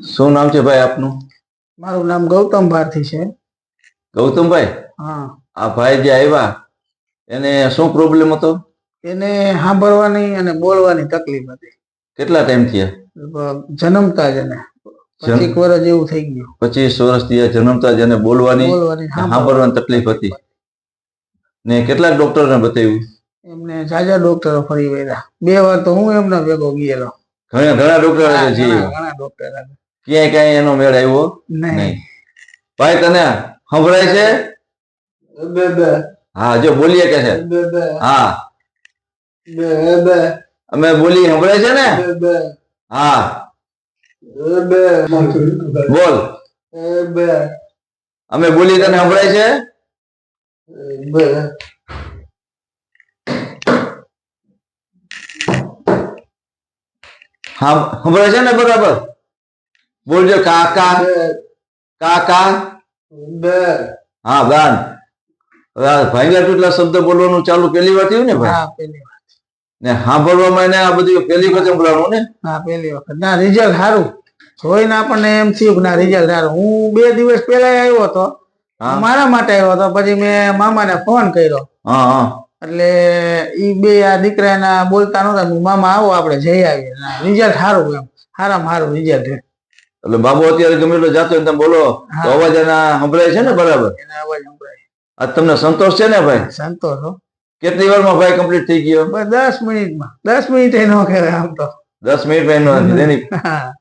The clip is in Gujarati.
શું નામ છે ભાઈ આપનું? મારું નામ ગૌતમ ભારતી છે. ગૌતમભાઈ? હા. આ ભાઈ જે આવ્યા એને શું પ્રોબ્લેમ હતો? એને સાંભળવાની અને બોલવાની તકલીફ હતી. કેટલા ટાઈમ થયા? જન્મતા જ એને. પચીસ વર્ષ જેવું થઈ ગયું. પચીસ વર્ષ થયા જન્મતા જેને બોલવાની બોલવાની સાંભળવાની તકલીફ હતી. ને કેટલાક ડોક્ટરને બતાવ્યું? એમને જાજા ડોક્ટરો ફરી વળ્યા. બે વાર તો હું એમના ભેગો ગયેલો. ઘણા ઘણા ડોક્ટર ઘણા ડોક્ટર. ક્યાંય ક્યાંય એનો મેળ આવ્યો નહીં. ભાઈ તને સંભળાય છે? બે બે. હા જો બોલીએ કે છે? બે બે. હા. બે બે. અમે બોલી સંભળાય છે ને? બે હા. બે બોલ. બે અમે બોલી તને સંભળાય છે? બે. હા સંભળાય છે ને બરાબર? બોલજો કાકા. કાકા. બે. હા બાન. ભાઈ આ શબ્દ બોલવાનું ચાલુ પહેલી વાર થયું ને ભાઈ? હા પેલી વાર ને સાંભળવામાં એને આ બધું પહેલી વખત સંભળાણું ને? હા પેલી વખત. ના રિઝલ્ટ સારું. જોઈને આપણને એમ થયું કે ના રિઝલ્ટ સારું. હું બે દિવસ પહેલા આવ્યો હતો. હા. મારા માટે આવ્યો હતો. પછી મેં મામાને ફોન કર્યો. હા હા. એટલે ઈ બે આ દીકરાના બોલતા નતા મામા આવો આપણે જઈ આવીએ. રિઝલ્ટ સારું એમ. સારામાં સારું રિઝલ્ટ એટલે બાબુ અત્યારે ગમે એટલો જાતો તમે બોલો તો અવાજ એના સંભળાય છે ને બરાબર? એના આ તમને સંતોષ છે ને ભાઈ? સંતોષ કેટલી કેટલી વારમાં ભાઈ કમ્પ્લીટ થઈ ગયો? દસ મિનિટમાં. દસ મિનિટ એનો આમ તો. દસ મિનિટ એની હા.